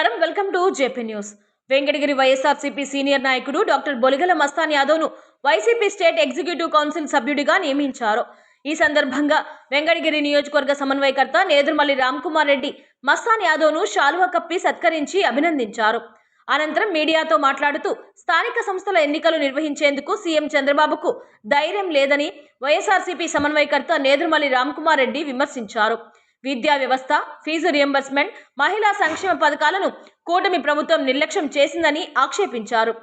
నమస్కారం. Welcome to JP news. Venkatagiri YSRCP senior నాయకుడు doctor Boligala Mastan యాదవ్ను వైసీపీ స్టేట్ ఎగ్జిక్యూటివ్ కౌన్సిల్ సభ్యుడిగా నియమించారు. ఈ సందర్భంగా వెంకటగిరి నియోజకవర్గ సమన్వయకర్త నేదురుమల్లి రామ్కుమార్ రెడ్డి మస్తాన్ యాదవ్ను శాలువా కప్పి సత్కరించి అభినందించారు. అనంతరం మీడియాతో మాట్లాడుతూ స్థానిక సంస్థల ఎన్నికలు నిర్వహించేందుకు సీఎం చంద్రబాబుకు ధైర్యం లేదని వైఎస్ఆర్సీపీ సమన్వయకర్త నేదురుమల్లి రామ్కుమార్ రెడ్డి విమర్శించారు. విద్యా వ్యవస్థ ఫీజు రియంబర్స్మెంట్ మహిళా సంక్షేమ పథకాలను కూటమి ప్రభుత్వం నిర్లక్ష్యం చేసిందని ఆక్షేపించారు.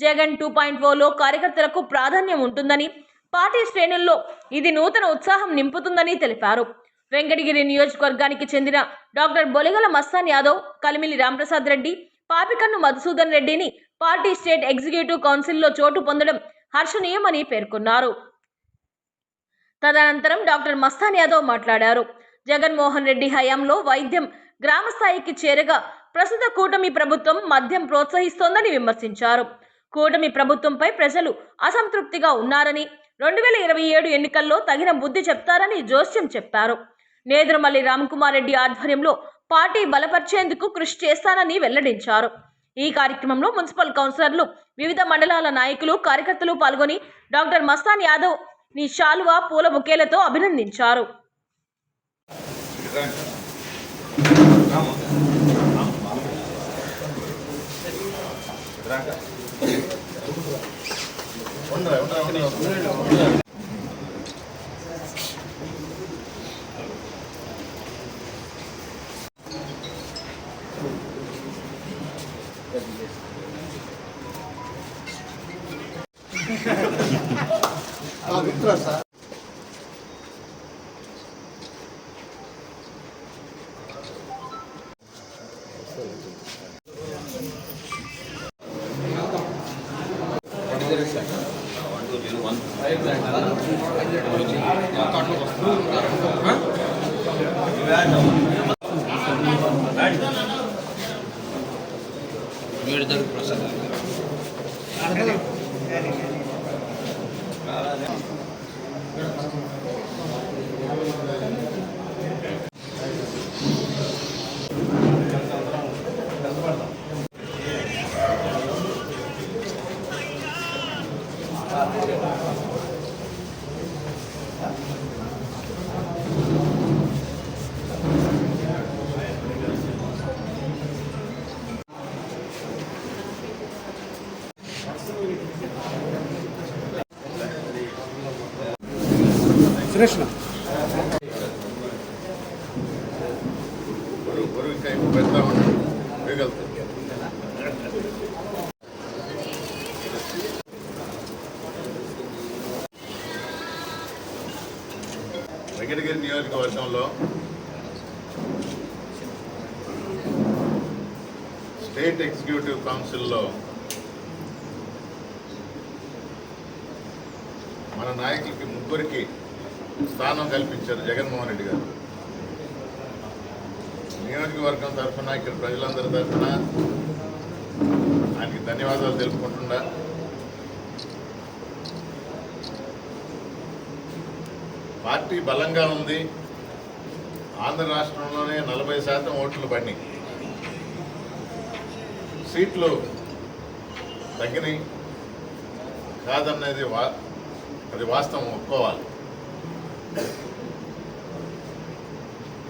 జగన్ టూ పాయింట్ ఓలో కార్యకర్తలకు ప్రాధాన్యం ఉంటుందని పార్టీ శ్రేణుల్లో ఇది నూతన ఉత్సాహం నింపుతుందని తెలిపారు. వెంకటగిరి నియోజకవర్గానికి చెందిన డాక్టర్ బొలిగల మస్తాన్ యాదవ్ కలిమిలి రాంప్రసాద్ రెడ్డి పాపికన్ను మధుసూదన్ రెడ్డిని పార్టీ స్టేట్ ఎగ్జిక్యూటివ్ కౌన్సిల్లో చోటు పొందడం హర్షణీయమని పేర్కొన్నారు. తదనంతరం డాక్టర్ మస్తాన్ యాదవ్ మాట్లాడారు. జగన్మోహన్ రెడ్డి హయాంలో వైద్యం గ్రామ స్థాయికి చేరగా ప్రస్తుత కూటమి ప్రభుత్వం మద్యం ప్రోత్సహిస్తోందని విమర్శించారు. కూటమి ప్రభుత్వంపై ప్రజలు అసంతృప్తిగా ఉన్నారని రెండు వేల ఇరవై ఏడు ఎన్నికల్లో తగిన బుద్ధి చెప్తారని జోస్యం చెప్పారు. నేదురుమల్లి రామకుమార్ రెడ్డి ఆధ్వర్యంలో పార్టీ బలపరిచేందుకు కృషి చేస్తానని వెల్లడించారు. ఈ కార్యక్రమంలో మున్సిపల్ కౌన్సిలర్లు వివిధ మండలాల నాయకులు కార్యకర్తలు పాల్గొని డాక్టర్ మస్తాన్ యాదవ్ని షాలువా పూల బుకేలతో అభినందించారు. விட்டுறா சார். 好了，两。సురేష్ బరువు బరువు వెంకటగిరి నియోజకవర్గంలో స్టేట్ ఎగ్జిక్యూటివ్ కౌన్సిల్లో మన నాయకులకి ముగ్గురికి స్థానం కల్పించారు జగన్మోహన్ రెడ్డి గారు. నియోజకవర్గం తరఫున ఇక్కడ ప్రజలందరి తరఫున ఆయనకి ధన్యవాదాలు తెలుపుకుంటున్నా. పార్టీ బలంగా ఉంది. ఆంధ్ర రాష్ట్రంలోనే నలభై శాతం ఓట్లు పడినాయి. సీట్లు తగ్గినాయి. కాదన్నది వా అది వాస్తవం ఒప్పుకోవాలి.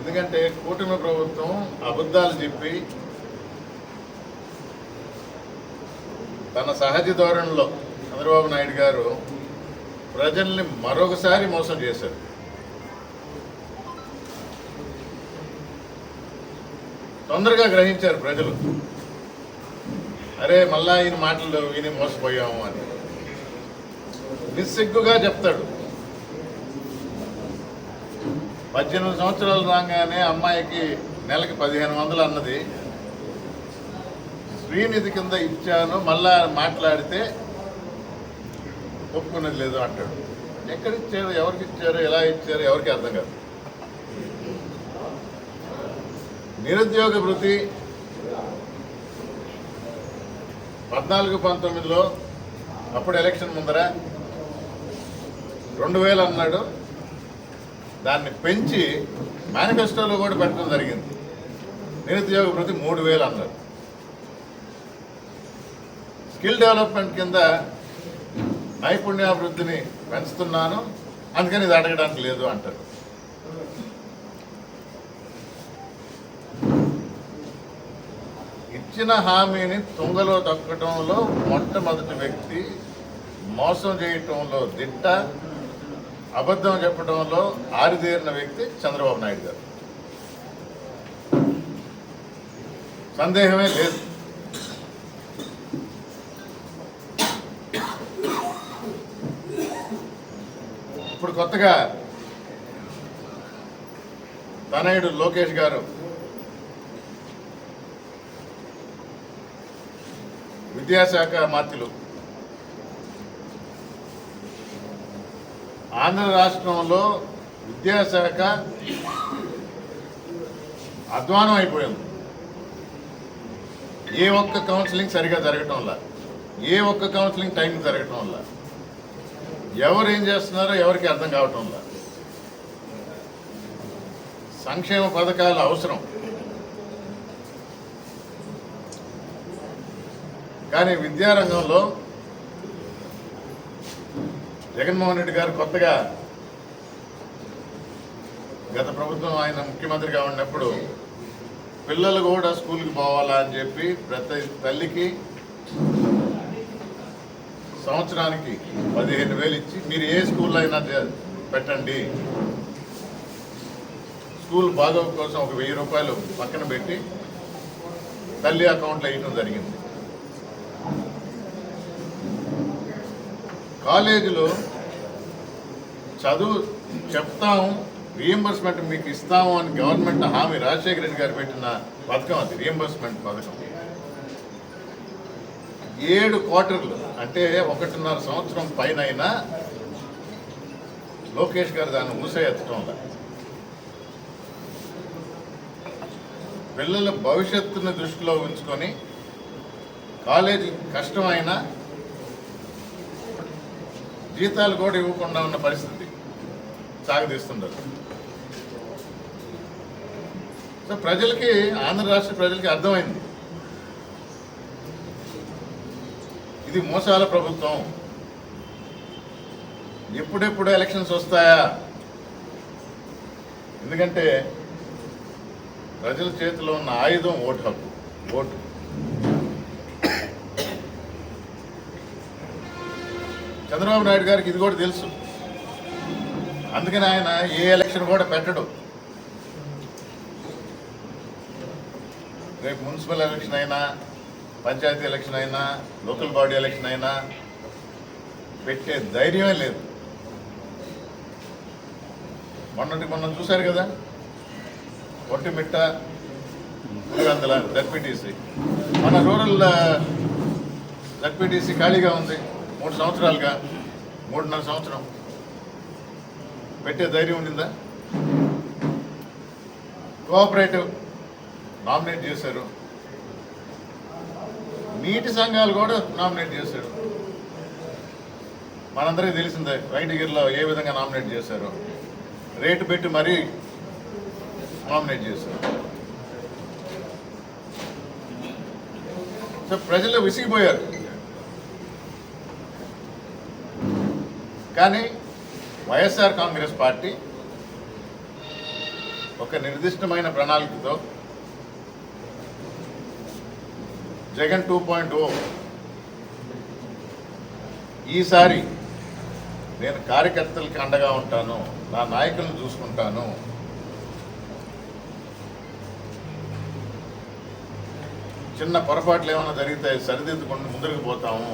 ఎందుకంటే కూటమి ప్రభుత్వం అబద్ధాలు చెప్పి తన సహజ ధోరణిలో చంద్రబాబు నాయుడు గారు ప్రజల్ని మరొకసారి మోసం చేశారు. తొందరగా గ్రహించారు ప్రజలు. అరే మళ్ళా ఈయన మాటలు విని మోసపోయాము అని. నిస్సిగ్గుగా చెప్తాడు. పద్దెనిమిది సంవత్సరాలు రాగానే అమ్మాయికి నెలకి పదిహేను వందలు అన్నది. శ్రీనిధి కింద ఇచ్చాను మళ్ళా మాట్లాడితే ఒప్పుకునేది లేదు అంటాడు. ఎక్కడిచ్చారు ఎవరికి ఇచ్చారు ఎలా ఇచ్చారు ఎవరికి అర్థం కాదు. నిరుద్యోగ వృత్తి పద్నాలుగు పంతొమ్మిదిలో అప్పుడు ఎలక్షన్ ముందర రెండు వేలు అన్నాడు. దాన్ని పెంచి మేనిఫెస్టోలో కూడా పెట్టడం జరిగింది. నిరుద్యోగ ప్రతి మూడు వేలు అన్నారు స్కిల్ డెవలప్మెంట్ కింద నైపుణ్యాభివృద్ధిని పెంచుతున్నాను. అందుకని ఇది అడగడానికి లేదు అంటారు. ఇచ్చిన హామీని తుంగలో తొక్కడంలో మొట్టమొదటి వ్యక్తి మోసం చేయటంలో దిట్ట అబద్ధం చెప్పడంలో ఆరితేరిన వ్యక్తి చంద్రబాబు నాయుడు గారు. సందేహమే లేదు. ఇప్పుడు కొత్తగా తనయుడు లోకేష్ గారు విద్యాశాఖ మాత్యులు ఆంధ్ర రాష్ట్రంలో విద్యాశాఖ అధ్వానం అయిపోయింది ఏ ఒక్క కౌన్సిలింగ్ సరిగా జరగటం వల్ల ఏ ఒక్క కౌన్సిలింగ్ టైం జరగటం వల్ల ఎవరు ఏం చేస్తున్నారో ఎవరికి అర్థం కావటం వల్ల సంక్షేమ పథకాలు అవసరం. కానీ విద్యారంగంలో జగన్మోహన్ రెడ్డి గారు కొత్తగా గత ప్రభుత్వం ఆయన ముఖ్యమంత్రిగా ఉన్నప్పుడు పిల్లలు కూడా స్కూల్కి పోవాలా అని చెప్పి ప్రతి తల్లికి సంవత్సరానికి పదిహేను వేలు ఇచ్చి మీరు ఏ స్కూల్లో అయినా పెట్టండి. స్కూల్ బాగోగు కోసం ఒక వెయ్యి రూపాయలు పక్కన పెట్టి తల్లి అకౌంట్లో వేయటం జరిగింది. కాలేజీలో చదువు చెప్తాము రియంబర్స్మెంట్ మీకు ఇస్తాము అని గవర్నమెంట్ హామీ రాజశేఖర రెడ్డి గారు పెట్టిన పథకం అది రియంబర్స్మెంట్ పథకం. ఏడు క్వార్టర్లు అంటే ఒకటిన్నర సంవత్సరం పైన అయినా లోకేష్ గారు దాన్ని ఊసేయత్తడం పిల్లల భవిష్యత్తుని దృష్టిలో ఉంచుకొని కాలేజీ కష్టమైనా జీతాలు కూడా ఇవ్వకుండా ఉన్న పరిస్థితి సాగదీస్తుంటారు సో ప్రజలకి ఆంధ్ర రాష్ట్ర ప్రజలకి అర్థమైంది. ఇది మోసాల ప్రభుత్వం. ఎప్పుడెప్పుడు ఎలక్షన్స్ వస్తాయా? ఎందుకంటే ప్రజల చేతిలో ఉన్న ఆయుధం ఓటు హక్కు. ఓటు. చంద్రబాబు నాయుడు గారికి ఇది కూడా తెలుసు. అందుకని ఆయన ఏ ఎలక్షన్ కూడా పెట్టడు. రేపు మున్సిపల్ ఎలక్షన్ అయినా పంచాయతీ ఎలక్షన్ అయినా లోకల్ బాడీ ఎలక్షన్ అయినా పెట్టే ధైర్యమే లేదు. మొన్నటి మొన్న చూశారు కదా? ఒట్టిమిట్ట పులివెందల జడ్పీటీసీ మన రూరల్ జడ్పీటీసీ ఖాళీగా ఉంది. మూడు సంవత్సరాలుగా మూడున్నర సంవత్సరం. పెట్టే ధైర్యం ఉండిందా? కోఆపరేటివ్ నామినేట్ చేశారు. నీటి సంఘాలు కూడా నామినేట్ చేశారు. మనందరికీ తెలిసిందే వెంకటగిరిలో ఏ విధంగా నామినేట్ చేశారు. రేటు పెట్టి మరీ నామినేట్ చేశారు. సో ప్రజలు విసిగిపోయారు. కానీ వైఎస్ఆర్ కాంగ్రెస్ పార్టీ ఒక నిర్దిష్టమైన ప్రణాళికతో జగన్ టూ పాయింట్ ఓ ఈసారి నేను కార్యకర్తలకి అండగా ఉంటాను నా నాయకులను చూసుకుంటాను చిన్న పొరపాట్లు ఏమైనా జరిగితే సరిదిద్దుకుంటూ ముందరికి పోతాము.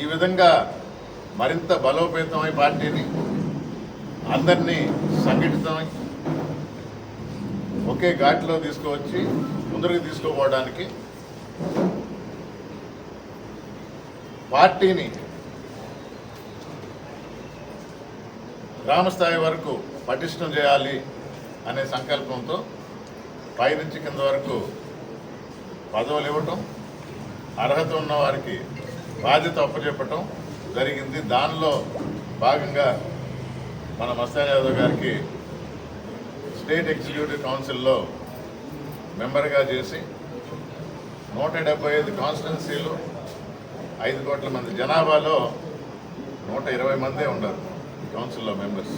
ఈ విధంగా మరింత బలోపేతమై పార్టీని అందరినీ సంఘటితమై ఒకే ఘాట్లో తీసుకువచ్చి ముందుకు తీసుకుపోవడానికి పార్టీని గ్రామస్థాయి వరకు పటిష్టం చేయాలి అనే సంకల్పంతో పైనుంచి కింద వరకు పదవులు ఇవ్వటం అర్హత ఉన్న వారికి బాధ్యత అప్పచెప్పటం జరిగింది. దానిలో భాగంగా మన మస్తాన్ యాదవ్ గారికి స్టేట్ ఎగ్జిక్యూటివ్ కౌన్సిల్లో మెంబర్గా చేసి నూట డెబ్బై ఐదు కాన్స్టిట్యున్సీలు ఐదు కోట్ల మంది జనాభాలో నూట ఇరవై మందే ఉండరు కౌన్సిల్లో మెంబర్స్.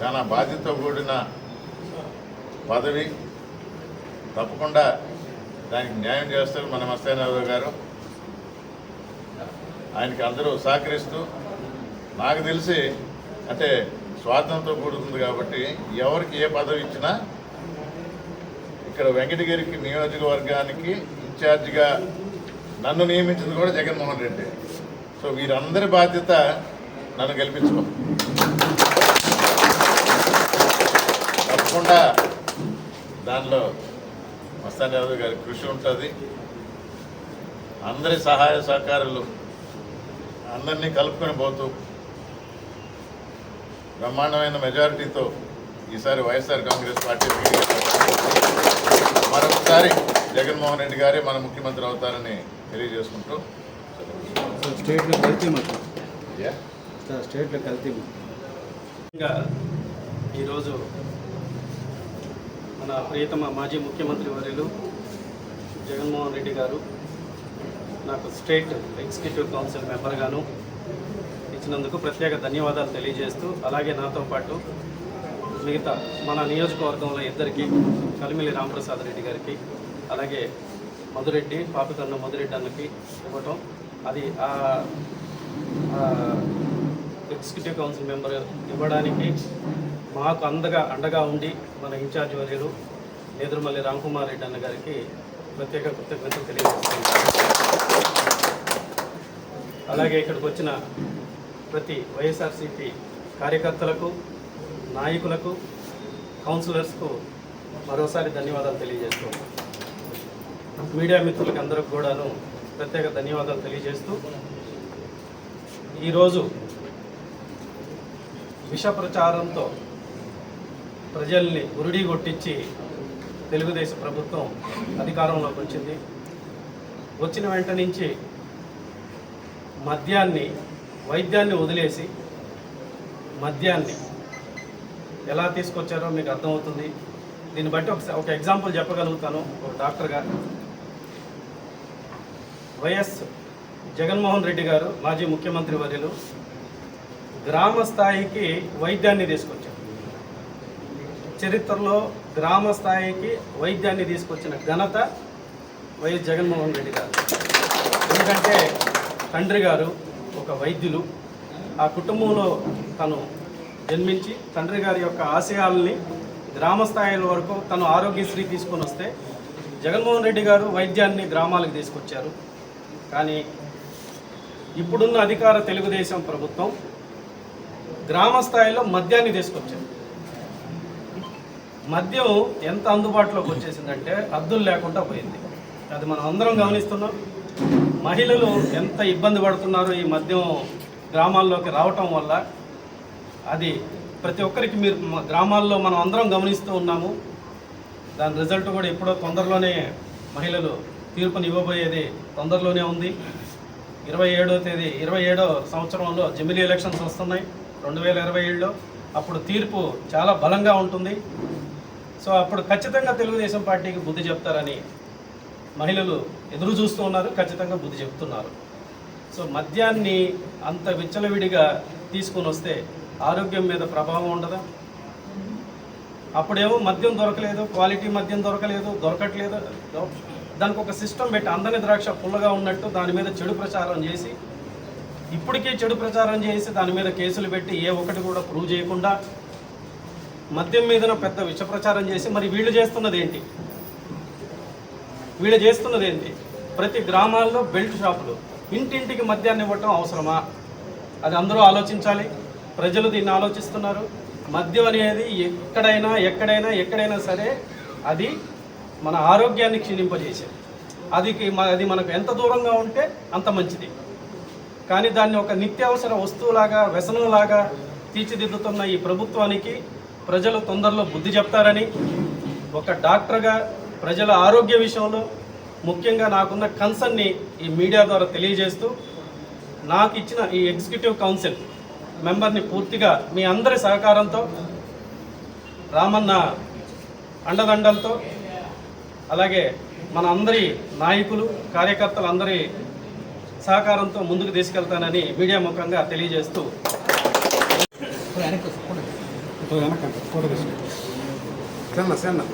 చాలా బాధ్యత కూడిన పదవి తప్పకుండా దానికి న్యాయం చేస్తారు మన మస్తానారావు గారు. ఆయనకి అందరూ సహకరిస్తూ నాకు తెలిసి అంటే స్వార్థంతో కూడుతుంది కాబట్టి ఎవరికి ఏ పదవి ఇచ్చినా ఇక్కడ వెంకటగిరికి నియోజకవర్గానికి ఇన్ఛార్జిగా నన్ను నియమించింది కూడా జగన్మోహన్ రెడ్డి. సో వీరందరి బాధ్యత నన్ను గెలిపించుకో. తప్పకుండా దానిలో మస్తాన్ యాదవ్ గారి కృషి ఉంటుంది. అందరి సహాయ సహకారాలు అందరినీ కలుపుకొని పోతూ బ్రహ్మాండమైన మెజారిటీతో ఈసారి వైఎస్ఆర్ కాంగ్రెస్ పార్టీ మరొకసారి జగన్మోహన్ రెడ్డి గారే మన ముఖ్యమంత్రి అవుతారని తెలియజేసుకుంటూ స్టేట్లో కల్తీ స్టేట్లో కల్తీ ఈరోజు మన ప్రియతమ మాజీ ముఖ్యమంత్రి వర్యులు జగన్మోహన్ రెడ్డి గారు నాకు స్టేట్ ఎగ్జిక్యూటివ్ కౌన్సిల్ మెంబర్గాను ఇచ్చినందుకు ప్రత్యేక ధన్యవాదాలు తెలియజేస్తూ అలాగే నాతో పాటు మిగతా మన నియోజకవర్గంలో ఇద్దరికి కలిమిలి రామప్రసాద్ రెడ్డి గారికి అలాగే మధురెడ్డి పాపికన్న మధురెడ్డి అన్నకి ఇవ్వటం. అది ఆ ఆ ఎగ్జిక్యూటివ్ కౌన్సిల్ మెంబర్ ఇవ్వడానికి మాకు అందగా అండగా ఉండి మన ఇన్ఛార్జ్ వర్యులు నేదురుమల్లి రామ్కుమార్ రెడ్డి అన్న గారికి ప్రత్యేక కృతజ్ఞతలు తెలియజేస్తున్నాను. అలాగే ఇక్కడికి వచ్చిన ప్రతి వైఎస్ఆర్సీపీ కార్యకర్తలకు నాయకులకు కౌన్సిలర్స్కు మరోసారి ధన్యవాదాలు తెలియజేస్తున్నాను మీడియా మిత్రులకి అందరికి కూడాను ప్రత్యేక ధన్యవాదాలు తెలియజేస్తూ ఈరోజు విష ప్రచారంతో ప్రజల్ని ఉరిడి కొట్టించి తెలుగుదేశం ప్రభుత్వం అధికారంలోకి వచ్చింది. వచ్చిన వెంట నుంచి మద్యాన్ని వైద్యాన్ని వదిలేసి మద్యాన్ని ఎలా తీసుకొచ్చారో మీకు అర్థమవుతుంది. దీన్ని బట్టి ఒక ఒక ఎగ్జాంపుల్ చెప్పగలుగుతాను ఒక డాక్టర్గా వైఎస్ జగన్మోహన్ రెడ్డి గారు మాజీ ముఖ్యమంత్రి వర్యులు గ్రామ స్థాయికి వైద్యాన్ని తీసుకొచ్చారు. చరిత్రలో గ్రామ స్థాయికి వైద్యాన్ని తీసుకొచ్చిన ఘనత వైఎస్ జగన్మోహన్ రెడ్డి గారు. ఎందుకంటే తండ్రి గారు ఒక వైద్యులు. ఆ కుటుంబంలో తను జన్మించి తండ్రి గారి యొక్క ఆశయాల్ని గ్రామ స్థాయిల వరకు తను ఆరోగ్యశ్రీ తీసుకొని వస్తే జగన్మోహన్ రెడ్డి గారు వైద్యాన్ని గ్రామాలకు తీసుకొచ్చారు. కానీ ఇప్పుడున్న అధికార తెలుగుదేశం ప్రభుత్వం గ్రామ స్థాయిలో మద్యాన్ని తీసుకొచ్చారు మద్యం ఎంత అందుబాటులోకి వచ్చేసిందంటే హద్దులు లేకుండా పోయింది. అది మనం అందరం గమనిస్తున్నాం. మహిళలు ఎంత ఇబ్బంది పడుతున్నారో ఈ మద్యం గ్రామాల్లోకి రావటం వల్ల? అది ప్రతి ఒక్కరికి మీరు గ్రామాల్లో మనం అందరం గమనిస్తూ ఉన్నాము. దాని రిజల్ట్ కూడా ఎప్పుడో తొందరలోనే మహిళలు తీర్పుని ఇవ్వబోయేది తొందరలోనే ఉంది. ఇరవై ఏడో తేదీ ఇరవై ఏడో సంవత్సరంలో జమిలీ ఎలక్షన్స్ వస్తున్నాయి. రెండు వేల ఇరవై ఏడులో అప్పుడు తీర్పు చాలా బలంగా ఉంటుంది. సో అప్పుడు ఖచ్చితంగా తెలుగుదేశం పార్టీకి బుద్ధి చెప్తారని మహిళలు ఎదురు చూస్తూ ఉన్నారు ఖచ్చితంగా బుద్ధి చెప్తున్నారు. సో మద్యాన్ని అంత విచ్చలవిడిగా తీసుకొని వస్తే ఆరోగ్యం మీద ప్రభావం ఉండదా? అప్పుడేమో మద్యం దొరకలేదు క్వాలిటీ మద్యం దొరకలేదు దొరకట్లేదు. దానికి ఒక సిస్టమ్ పెట్టి అందని ద్రాక్ష పుల్లగా ఉన్నట్టు దాని మీద చెడు ప్రచారం చేసి ఇప్పటికే చెడు ప్రచారం చేసి దాని మీద కేసులు పెట్టి ఏ ఒక్కటి కూడా ప్రూవ్ చేయకుండా మద్యం మీదన పెద్ద విష ప్రచారం చేసి మరి వీళ్ళు చేస్తున్నది ఏంటి వీళ్ళు చేస్తున్నది ఏంటి ప్రతి గ్రామాల్లో బెల్ట్ షాపులు ఇంటింటికి మద్యాన్ని ఇవ్వటం అవసరమా? అది అందరూ ఆలోచించాలి. ప్రజలు దీన్ని ఆలోచిస్తున్నారు. మద్యం అనేది ఎక్కడైనా ఎక్కడైనా ఎక్కడైనా సరే అది మన ఆరోగ్యాన్ని క్షీణింపజేసేది. అది అది మనకు ఎంత దూరంగా ఉంటే అంత మంచిది. కానీ దాన్ని ఒక నిత్యావసర వస్తువులాగా వ్యసనంలాగా తీర్చిదిద్దుతున్న ఈ ప్రభుత్వానికి ప్రజలు తొందరలో బుద్ధి చెప్తారని ఒక డాక్టర్గా ప్రజల ఆరోగ్య విషయంలో ముఖ్యంగా నాకున్న కన్సర్న్ని ఈ మీడియా ద్వారా తెలియజేస్తూ నాకు ఇచ్చిన ఈ ఎగ్జిక్యూటివ్ కౌన్సిల్ మెంబర్ని పూర్తిగా మీ అందరి సహకారంతో రామన్న అండదండలతో అలాగే మన అందరి నాయకులు కార్యకర్తలు అందరి సహకారంతో ముందుకు తీసుకెళ్తానని మీడియా ముఖంగా తెలియజేస్తూ todavía no canto, por eso. ¿Qué andas, qué andas?